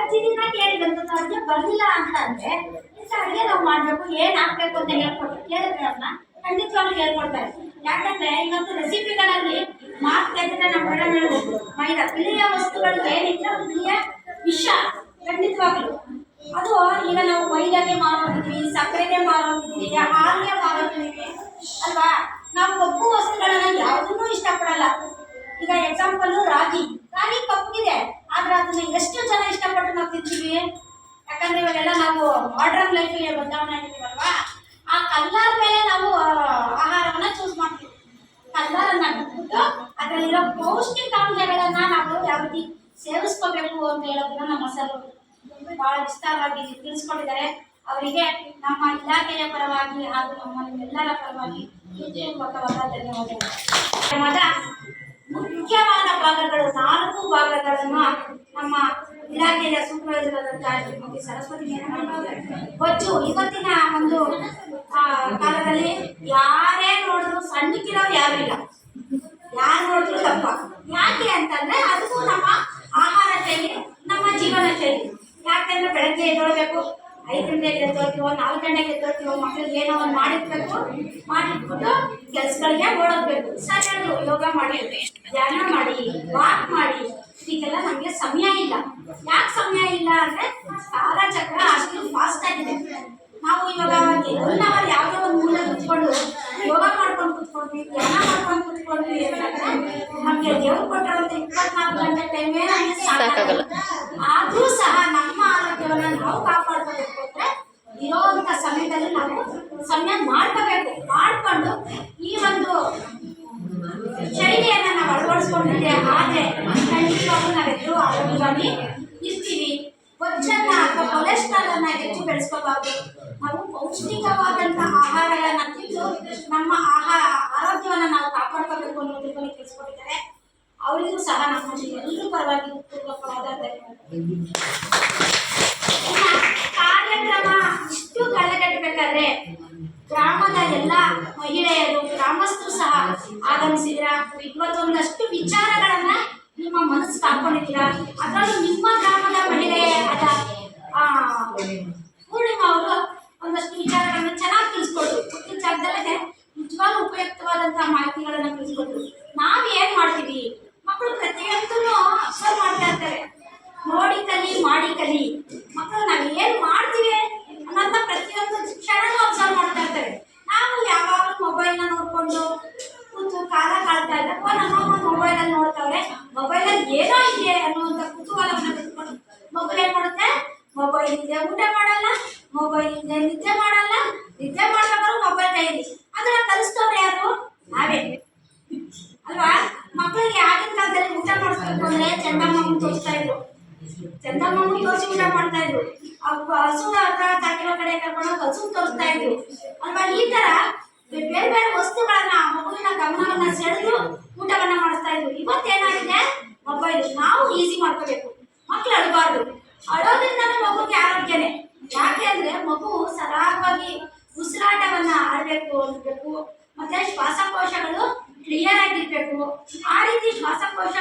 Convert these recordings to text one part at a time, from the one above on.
ಅಜ್ಜಿ ದಿನ ಕೇಳಿದಂತ ಅಡುಗೆ ಬರ್ಲಿಲ್ಲ ಅಂತ ಅಂದ್ರೆ ಇಷ್ಟ ಅಡುಗೆ ನಾವು ಮಾಡಬೇಕು, ಏನು ಹಾಕ್ಬೇಕು ಅಂತ ಹೇಳ್ಕೊಟ್ಟು ಕೇಳಿದ್ರೆ ಅಮ್ಮ, ಖಂಡಿತವಾಗ್ಲೂ ಹೇಳ್ಕೊಡ್ತಾರೆ. ಯಾಕಂದ್ರೆ ಇವತ್ತು ರೆಸಿಪಿಗಳಲ್ಲಿ ಮಾರ್ಕ್ ತೆಗೆದ್ರೆ ನಮ್ಮ ಮೇಡಮ್ ಹೇಳ್ಬೋದು ಮೈದಾ, ಬಿಳಿಯ ವಸ್ತುಗಳು ಏನಿಲ್ಲ ಬಿಳಿಯ ವಿಷ, ಖಂಡಿತವಾಗ್ಲು. ಅದು ಈಗ ನಾವು ಮೈದಾಗೆ ಮಾರೋದಿದ್ವಿ ಸಕ್ಕರೆಗೆ ಮಾರೋದಿದ್ವಿ ಹಾಲಿಗೆ ಮಾರೋದಿದ್ವಿ ಅಲ್ವಾ? ನಾವು ಒಪ್ಪು ವಸ್ತುಗಳನ್ನ ಯಾವುದನ್ನೂ ಇಷ್ಟಪಡಲ್ಲ. ಈಗ ಎಕ್ಸಾಂಪಲ್ ರಾಗಿ. ಅದನ್ನ ಎಷ್ಟು ಜನ ಇಷ್ಟಪಟ್ಟು ನಾವು ತಿಂತೀವಿ ಯಾಕಂದ್ರೆ ಇವಾಗೆಲ್ಲ ನಾವು ಮಾಡರ್ನ್ ಲೈಫಿಗೆ ಬದಲಾವಣೆ ಆಗಿದ್ದೀವಲ್ವಾ? ಆ ಕಲ್ಲರ್ ಮೇಲೆ ನಾವು ಆಹಾರವನ್ನ ಚೂಸ್ ಮಾಡ್ತೀವಿ. ಕಲ್ಲರನ್ನ ಬಿಟ್ಬಿಟ್ಟು ಅದರಲ್ಲಿರೋ ಪೌಷ್ಟಿಕಾಂಶಗಳನ್ನ ನಾವು ಯಾವ ರೀತಿ ಸೇವಿಸ್ಕೋಬೇಕು ಅಂತ ಹೇಳೋದನ್ನ ನಮ್ಮ ಸರ್ ಬಹಳ ವಿಸ್ತಾರವಾಗಿ ತಿಳಿಸ್ಕೊಂಡಿದ್ದಾರೆ ಅವರಿಗೆ ನಮ್ಮ ಇಲಾಖೆಯ ಪರವಾಗಿ ಹಾಗೂ ನಮ್ಮ ನಿಮ್ಮೆಲ್ಲರ ಪರವಾಗಿ ಧನ್ಯವಾದಗಳು. ಧನ್ಯವಾದ ಮುಖ್ಯವಾದ ಭಾಗಗಳು, ನಾಲ್ಕು ಭಾಗಗಳನ್ನು ನಮ್ಮ ಇಲಾಖೆಯ ಸೂಪರ್ವೈಸರ್ ಶ್ರೀಮತಿ ಸರಸ್ವತಿ ಹೊಚ್ಚು ಇವತ್ತಿನ ಒಂದು ಕಾಲದಲ್ಲಿ ಯಾರೇ ನೋಡಿದ್ರು ಸಣ್ಣಕ್ಕಿರೋರು ಯಾರು ಇಲ್ಲ. ಯಾರು ನೋಡಿದ್ರು ತಪ್ಪ. ಯಾಕೆ ಅಂತಂದ್ರೆ ಅದಕ್ಕೂ ನಮ್ಮ ಆಹಾರ ಶೈಲಿ, ನಮ್ಮ ಜೀವನ ಶೈಲಿ. ಯಾಕಂದ್ರೆ ಬೆಳಗ್ಗೆ ಎದ್ದೋಳ್ಬೇಕು, ಐದು ಗಂಟೆಗೆ ಎದ್ದೋಗ್ತೀವೋ ನಾಲ್ಕು ಗಂಟೆಗೆ ಎದ್ದೋಗ್ತೀವೋ ಮಕ್ಳಿಗೆ ಏನೋ ಒಂದು ಮಾಡಿರ್ಬೇಕು, ಮಾಡಿಟ್ಬಿಟ್ಟು ಕೆಲಸಗಳಿಗೆ ಓಡೋಗ್ಬೇಕು. ಸರಿ ಯೋಗ ಮಾಡಿ, ಧ್ಯಾನ ಮಾಡಿ, ವಾಕ್ ಮಾಡಿ ಇದಕ್ಕೆಲ್ಲ ನಮಗೆ ಸಮಯ ಇಲ್ಲ. ಯಾಕೆ ಸಮಯ ಇಲ್ಲ ಅಂದ್ರೆ ಕಾಲಚಕ್ರ ಅಷ್ಟು ಫಾಸ್ಟ್ ಆಗಿದೆ. ನಾವು ಇವಾಗ ಒನ್ ಯಾವುದೋ ಒಂದು ಮೂಲೆ ಕುತ್ಕೊಂಡು ಯೋಗ ಮಾಡ್ಕೊಂಡು ಕುತ್ಕೊಂಡ್ವಿ, ಧ್ಯಾನ ಮಾಡ್ಕೊಂಡು ಕುತ್ಕೊಂಡ್ವಿ ಅಂತಂದ್ರೆ ನಮಗೆ ದೇವ್ರು ಕೊಟ್ಟಿರೋಂಥ ಇಪ್ಪತ್ನಾಲ್ಕು ಗಂಟೆ ಟೈಮೇ ನಮಗೆ ಸಾಕಾಗಲ್ಲ. ಆದ್ರೂ ಸಹ ನಮ್ಮ ಆರೋಗ್ಯವನ್ನ ನಾವು ಕಾಪಾಡ್ಕೋಬೇಕು ಅಂದ್ರೆ ಇರೋವಂಥ ಸಮಯದಲ್ಲಿ ನಾವು ಸಮಯ ಮಾಡ್ಕೋಬೇಕು. ಮಾಡ್ಕೊಂಡು ಈ ಒಂದು ಶೈಲಿಯನ್ನ ನಾವು ಆದರೆ ಖಂಡಿತವಾಗ್ಲೂ ನಾವೆಲ್ಲರೂ ಆರೋಗ್ಯವಾಗಿ ಇರ್ತೀವಿ. ಬೊಜ್ಜನ್ನ ಅಥವಾ ಕೊಲೆಸ್ಟ್ರಾಲ್ ಅನ್ನ ಹೆಚ್ಚು ಬೆಳೆಸ್ಕೋಬಾರ್ದು ನಾವು ಪೌಷ್ಟಿಕವಾದಂತಹ ಆಹಾರಗಳನ್ನ ತಿಂದು ನಮ್ಮ ಆಹಾರ ಆರೋಗ್ಯವನ್ನ ನಾವು ಕಾಪಾಡ್ಕೋಬೇಕು ಅನ್ನೋದ್ರ ಬಗ್ಗೆ ತಿಳಿಸ್ಕೊಟ್ಟಿದ್ದಾರೆ. ಅವರಿಗೂ ಸಹ ನಮ್ಮ ಎಲ್ಲರೂ ಪರವಾಗಿ ಕಾರ್ಯಕ್ರಮ ಇಷ್ಟು ಕಳೆಗಟ್ಟಬೇಕಾದ್ರೆ ಗ್ರಾಮದ ಎಲ್ಲ ಮಹಿಳೆಯರು ಗ್ರಾಮಸ್ಥರು ಸಹ ಆಗಮಿಸಿದ್ರ ಇವತ್ತೊಂದಷ್ಟು ವಿಚಾರಗಳನ್ನ ನಿಮ್ಮ ಮನಸ್ಸು ಹಾಕೊಂಡಿದ್ದೀರಾ ಅದರಲ್ಲೂ ನಿಮ್ಮ ಗ್ರಾಮದ ಮಹಿಳೆಯಾದ ಆ, ಪೂರ್ಣಿಮಾ ಅವರು ಒಂದಷ್ಟು ವಿಚಾರಗಳನ್ನ ಚೆನ್ನಾಗಿ ತಿಳಿಸ್ಕೊಟ್ರು. ಗೊತ್ತಿದ್ದ ಜಾಗದಲ್ಲೇ ನಿಜವಾಗ್ಲೂ ಉಪಯುಕ್ತವಾದಂತಹ ಮಾಹಿತಿಗಳನ್ನ ತಿಳಿಸ್ಕೊಟ್ರು. ನಾವ್ ಏನ್ ಮಾಡ್ತೀವಿ ಮಕ್ಕಳು ಪ್ರತಿಯೊಂದನ್ನು ಅಬ್ಸರ್ವ್ ಮಾಡ್ತಾ ಇರ್ತಾರೆ ನೋಡಿ ಕಲಿ ಮಾಡಿ ಕಲಿ ಮಕ್ಕಳು ನಾವು ಏನ್ ಮಾಡ್ತೀವಿ ಅನ್ನೋದನ್ನ ಪ್ರತಿಯೊಂದು ಕ್ಷಣನೂ ಅಬ್ಸರ್ವ್ ಮಾಡ್ತಾ ಇರ್ತಾರೆ ನಾವು ಯಾವಾಗಲೂ ಮೊಬೈಲ್ನ ನೋಡ್ಕೊಂಡು ಕೂತು ಕಾಲ ಕಾಳ್ತಾ ಮೊಬೈಲ್ ಅಲ್ಲಿ ನೋಡ್ತಾವ್ರೆ ಮೊಬೈಲ್ ಅಲ್ಲಿ ಏನೋ ಇದೆ ಅನ್ನುವಂತ ಕುತೂಹಲವನ್ನು ಬಿಟ್ಕೊಂಡು ಮಗು ಏನ್ ಮಾಡುತ್ತೆ? ಮೊಬೈಲ್ ಇದೆ ಊಟ ಮಾಡಲ್ಲ ಮೊಬೈಲ್ ಇದೆ ನಿದ್ದೆ ಮಾಡಲ್ಲ, ನಿದ್ದೆ ಮಾಡ್ಬೇಕಾದ್ರೂ ಮೊಬೈಲ್ ಕೈಯಲ್ಲಿ. ಅದನ್ನ ಕಲಿಸ್ತವ್ರು ಯಾರು? ನಾವೇ. ಅಲ್ವಾ? ಮಕ್ಕಳಿಗೆ ಆಗಿನ ಕಾಲದಲ್ಲಿ ಊಟ ಮಾಡಿಸ್ಬೇಕು ಅಂದ್ರೆ ಚಂದಮ್ಮನ ತೋರಿಸ್ತಾ ಇದ್ರು. ಚಂದಮ್ಮನ ತೋರಿಸಿ ಊಟ ಮಾಡ್ತಾ ಇದ್ರು. ಅವ್ ಹಸು ಹತ್ರ ತಾಕಿರೋ ಕಡೆ ಕರ್ಕೊಂಡು ಹಸು ತೋರಿಸ್ತಾ ಇದ್ರು. ಅಲ್ವಾ? ಈ ತರ ಬೇರೆ ಬೇರೆ ವಸ್ತುಗಳನ್ನ, ಮಗುವಿನ ಗಮನವನ್ನ ಸೆಳೆದು ಊಟವನ್ನ ಮಾಡಿಸ್ತಾ ಇದ್ರು ಇವತ್ತೇನಾಗಿದೆ? ಮೊಬೈಲ್. ನಾವು ಈಸಿ ಮಾಡ್ಕೋಬೇಕು. ಮಕ್ಳು ಅಳಬಾರ್ದು. ಅಳೋದ್ರಿಂದ ಮಗುಗೆ ಆರೋಗ್ಯನೇ. ಯಾಕೆ ಅಂದ್ರೆ ಮಗು ಸರಾಗವಾಗಿ ಉಸಿರಾಟವನ್ನ ಆಡಬೇಕು ಅನ್ಬೇಕು ಮತ್ತೆ ಶ್ವಾಸಕೋಶಗಳು ಕ್ಲಿಯರ್ ಆಗಿರ್ಬೇಕು. ಆ ರೀತಿ ಶ್ವಾಸಕೋಶ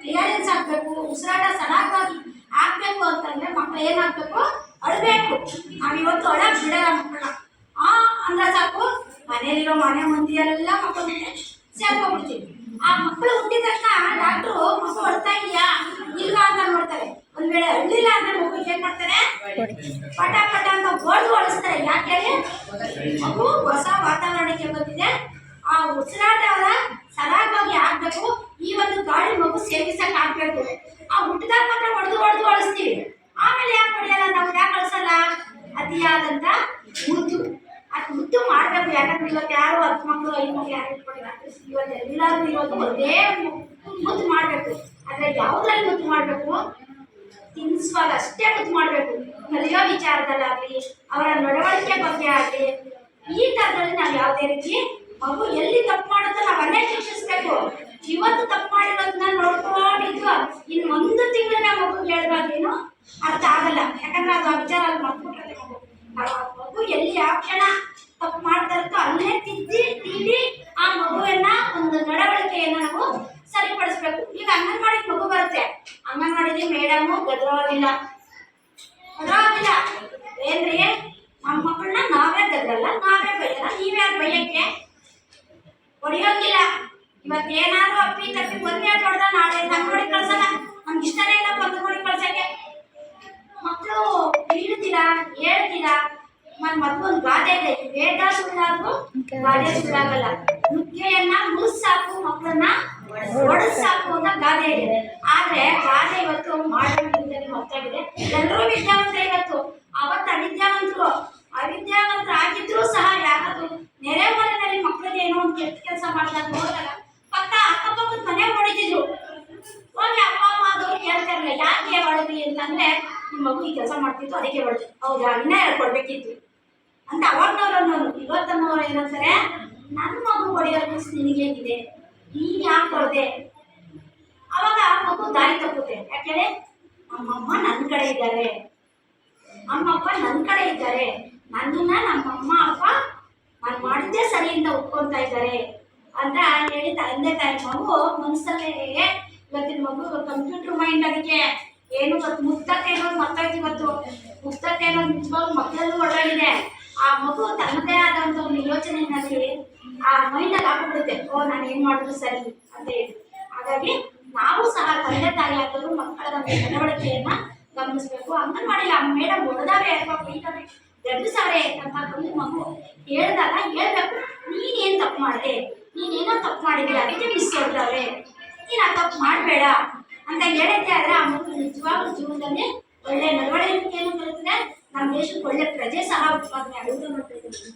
ಕ್ಲಿಯರೆನ್ಸ್ ಆಗ್ಬೇಕು, ಉಸಿರಾಟ ಸರಾಗವಾಗಿ ಆಗ್ಬೇಕು ಅಂತಂದ್ರೆ ಮಕ್ಳು ಏನಾಗ್ಬೇಕು? ಅಳಬೇಕು. ನಾವಿವತ್ತು ಅಳಕ್ ಬಿಡಲ್ಲ ಸಾಕು ಮನೇಲಿರೋ ಮನೆ ಎಲ್ಲ ಮಕ್ಕಳು ಸೇರ್ಕೊಂಡ್ಬಿಡ್ತೀವಿ. ಆ ಮಕ್ಕಳು ಹುಟ್ಟಿದ ತಕ್ಷಣ ಡಾಕ್ಟ್ರು ಮಗು ಹೊಡ್ತಾ ಇದೆಯಾ? ಇಲ್ವಾ ಅಂತ ನೋಡ್ತಾರೆ. ಒಂದ್ ವೇಳೆ ಅಳ್ಳಿಲ್ಲ ಅಂದ್ರೆ ಮಗು ಏನ್ ಮಾಡ್ತಾರೆ? ಪಟ ಪಟ ಅಂತ ಬೋರ್ಡ್ ಹೊಡಿಸ್ತಾರೆ ಯಾಕೆ ಮಗು ಹೊಸ ವಾತಾವರಣಕ್ಕೆ ಬಂದಿದೆ. ಆ ಉಸಿರಾಟವನ್ನ ಸರಾಗವಾಗಿ ಆಗ್ಬೇಕು. ಈ ಒಂದು ಗಾಳಿ ಮಗು ಸೇವಿಸಕ್ ಆಗ್ಬೇಕು. ಆ ಹುಟ್ಟಿದಾಗ ಮಾತ್ರ ಹೊಡೆದು ಹೊಡೆದು ಅಳಿಸ್ತೀವಿ. ಆಮೇಲೆ ಯಾಕೆ ಹೊಡೆಯಲ್ಲ? ನಾವು ಯಾಕೆ ಕಳ್ಸಲ್ಲ ಅತಿಯಾದಂತ ಮುದ್ದು ಮಾಡಬೇಕು, ಯಾಕಂದ್ರೆ ಇವತ್ತು ಯಾರು ಹತ್ತು ಮಕ್ಕಳು ಐದು ಮಕ್ಕಳು ಯಾರು ಇಟ್ಕೊಂಡಿಲ್ಲ ಇವತ್ತು ಎಲ್ಲರೂ ಇವತ್ತು ಒಂದೇ ಮುದ್ದು ಮಾಡಬೇಕು. ಆದರೆ ಯಾವುದ್ರಲ್ಲಿ ಮುದ್ದು ಮಾಡಬೇಕು? ತಿನ್ಸುವಾಗ ಅಷ್ಟೇ ಮುದ್ದು ಮಾಡಬೇಕು. ಕಲಿಯೋ ವಿಚಾರದಲ್ಲಾಗ್ಲಿ, ಅವರ ನಡವಳಿಕೆ ಬಗ್ಗೆ ಆಗಲಿ, ಈ ಥರದಲ್ಲಿ ನಾವು ಯಾವುದೇ ರೀತಿ ಮಗು ಎಲ್ಲಿ ತಪ್ಪು ಮಾಡುತ್ತೋ ನಾವು ಅನ್ನೇ ಶಿಕ್ಷಿಸ್ಬೇಕು. ಇವತ್ತು ತಪ್ಪು ಮಾಡಿರೋದನ್ನ ನೋಡ್ಕೊಂಡಿದ್ದು ಇನ್ನು ಒಂದು ತಿಂಗಳ ಮಗು ಹೇಳಿದ್ರೇನು ಅರ್ಥ ಆಗಲ್ಲ. ಯಾಕಂದ್ರೆ ಅದು ಆ ವಿಚಾರ ಅಲ್ಲಿ ಮರ್ತ್ಬಿಟ್ರೆ ಮಗು. ನಾವು ಮಗು ಎಲ್ಲಿ ಯಾವ ಕ್ಷಣ ತಪ್ಪು ಮಾಡ್ತಾ ಇರುತ್ತೋ ಅಲ್ಲೇ ತಿದ್ದಿ ತೀಡಿ ಆ ಮಗುವನ್ನ ಒಂದು ನಡವಳಿಕೆಯನ್ನ ನಾವು ಸರಿಪಡಿಸ್ಬೇಕು ಈಗ ಅಂಗನವಾಡಿ ಮಗು ಬರುತ್ತೆ ಅಂಗನವಾಡಿಲಿ ಮೇಡಮು ಗದ್ರೋದಿಲ್ಲ ಗದ್ರೋದಿಲ್ಲ ಏನ್ರಿ ನಮ್ಮ ಮಕ್ಕಳನ್ನ ನಾವೇ ಗದ್ರಲ್ಲ ನಾವೇ ನೀವ್ಯಾರು ಬೈಯಕ್ಕೆ? ಹೊಡಿಯೋಂಗಿಲ್ಲ ಇವತ್ತು ಏನಾದ್ರು ಅಪ್ಪಿ ತಪ್ಪಿ ಒಂದೇ ಹೊಡೆದ ನಾಳೆ. ನೋಡಿ ಕಳ್ಸಲ್ಲ. ನಮ್ಗೆ ಇಷ್ಟನೇ ಇಲ್ಲ ಒಂದು ಕೊಡಿ ಕಳ್ಸಕ್ಕೆ. ಮಕ್ಕಳು ಬೀಳುತ್ತಿಲ್ಲ ಹೇಳ್ತಿಲ್ಲ ನನ್ ಮೊದ್ಲು ಬಾಧೆ ಇದೆ. ವೇದ ಸುಳ್ಳಾದ್ರು ಬಾಧೆ ಸುಳ್ಳಾಗಲ್ಲ. ನುಗ್ಗೆಯನ್ನ ಮುಗಿಸಾಕು ಮಕ್ಕಳನ್ನ ಒಡಸಾಕು ಸಾಕು ಅಂತ ಗಾದೆ ಇದೆ. ಆದ್ರೆ ಗಾದೆ ಇವತ್ತು ಮಾಡುವುದರಲ್ಲಿ ಹೊತ್ತಾಗಿದೆ ಎಲ್ಲರೂ ವಿದ್ಯಾವಂತರೇ ಇವತ್ತು ಅವತ್ತು ಅವಿದ್ಯಾವಂತರು ಅವಿದ್ಯಾವಂತರು ಆಗಿದ್ರು ಸಹ ಯಾರಾದ್ರು ನೆರೆ ಮನೆಯಲ್ಲಿ ಮಕ್ಕಳಿಗೆ ಏನೋ ಒಂದು ಕೆಟ್ಟ ಕೆಲಸ ಮಾಡಿದಾಗ ನೋಡಿದಾಗ ಪಕ್ಕ ಅಕ್ಕಪಕ್ಕದ ಮನೆ ಹೊಡಿತಿದ್ರು ಹೋಗಿ ಅಪ್ಪ ಅಮ್ಮ ಆದವ್ರು ಕೇಳ್ತಾರಲ್ಲ ಯಾಕೆ ಹೊಡೆದ್ರಿ ಅಂತಂದ್ರೆ ನಿಮ್ಮ ಮಗು ಈ ಕೆಲಸ ಮಾಡ್ತಿತ್ತು, ಅದಕ್ಕೆ ಹೊಡೆದು ಹೌದಾ ಇನ್ನ ಕೊಡ್ಬೇಕಿತ್ತು. ಅಂತ ಅವಾಗ್ನವ್ರು ಅನ್ನೋರು ಇವತ್ತನ್ನೋರು ಏನಂತಾರೆ ನನ್ನ ಮಗು ಹೊಡೆಯೋ ಮನಸ್ಸು ನಿನಗೇಗಿದೆ ನೀನ್ ಯಾಕೆ ಹೊಡೆದೆ? ಅವಾಗ ಮಗು ದಾರಿ ತಪ್ಪುತ್ತೆ. ಯಾಕೆಂದ್ರೆ ನಮ್ಮಮ್ಮ ನನ್ನ ಕಡೆ ಇದ್ದಾರೆ. ನಮ್ಮಪ್ಪ ನನ್ನ ಕಡೆ ಇದ್ದಾರೆ. ನನ್ನನ್ನ ನಮ್ಮಮ್ಮ, ಅಪ್ಪ ನಾನು ಮಾಡಿದ್ದೇ ಸರಿಯಿಂದ ಒಪ್ಕೊಂತಾ ಇದ್ದಾರೆ. ಅಂತ ಹೇಳಿ ತಂದೆ ತಾಯಿ ಮಗು ಮನಸ್ಸಲ್ಲೇ ಇವತ್ತಿನ ಮಗು ಕಂಪ್ಯೂಟರ್ ಮೈಂಡ್ ಅದಕ್ಕೆ. ಏನು ಗೊತ್ತು ಮುಕ್ತತೆ ಅನ್ನೋದು ಮಕ್ಕಳಿಗೆ ಇವತ್ತು ಮುಕ್ತತೆ ಅನ್ನೋದು ನಿಜವಾಗ್ಲೂ ಮಕ್ಕಳಲ್ಲೂ ಒಳಗಿದೆ ಆ ಮಗು ತನ್ನದೇ ಆದಂಥ ಒಂದು ಯೋಚನೆಯಲ್ಲಿ ಆ ಮೈಂಡಲ್ಲಿ ಹಾಕ್ಬಿಡುತ್ತೆ. ಓ, ನಾನು ಏನು ಮಾಡಿದ್ರು ಸರಿ ಅಂತ ಹೇಳಿ. ಹಾಗಾಗಿ ನಾವು ಸಹ ತಂದೆ ತಾಯಿ ಆದರೂ ಮಕ್ಕಳ ಒಂದು ನಡವಳಿಕೆಯನ್ನ ಗಮನಿಸಬೇಕು. ಅಂಗನವಾಡಿ ಆ ಮೇಡಮ್ ಹೊಡೆದಾವೆ ಅಥವಾ ಬೈದಾವೆ ಗರ್ಭಿಸಾವೆ ಅಂತ ಒಂದು ಮಗು ಹೇಳ್ದಾಗ ಹೇಳ್ಬೇಕು. ನೀನೇನು ತಪ್ಪು ಮಾಡಿದೆ? ನೀನೇನೋ ತಪ್ಪು ಮಾಡಿದೆ ಅದಕ್ಕೆ ಮಿಸ್ ಕೊಡ್ತಾವೆ ನೀನು ಆ ತಪ್ಪು ಮಾಡಬೇಡ. ಅಂತ ಹೇಳಿದ್ದೆ ಆದರೆ ಆ ಮಗು ನಿಜವಾಗ್ಲೂ ಜೀವನದಲ್ಲಿ ಒಳ್ಳೆ ನಡವಳಿಕೆಯನ್ನು ಕಲಿತಿದೆ ನಮ್ಮ ದೇಶಕ್ಕೆ ಒಳ್ಳೆ ಪ್ರಜೆ ಸಹ ಉತ್ಪಾದನೆ ಆಗುವುದು ನೋಡ್ತಿದ್ದೀವಿ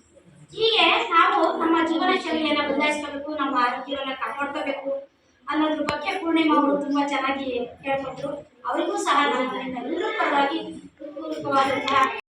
ಹೀಗೆ ನಾವು ನಮ್ಮ ಜೀವನ ಶೈಲಿಯನ್ನು ಬದಲಾಯಿಸ್ಕೋಬೇಕು ನಮ್ಮ ಆರೋಗ್ಯವನ್ನು ಕಾಪಾಡ್ಕೋಬೇಕು ಅನ್ನೋದ್ರ ಬಗ್ಗೆ ಪೂರ್ಣಿಮಾ ಅವರು ತುಂಬಾ ಚೆನ್ನಾಗಿ ಹೇಳ್ಕೊಟ್ರು. ಅವರಿಗೂ ಸಹ ನಮ್ಮ ಎಲ್ಲರೂ ಪರವಾಗಿ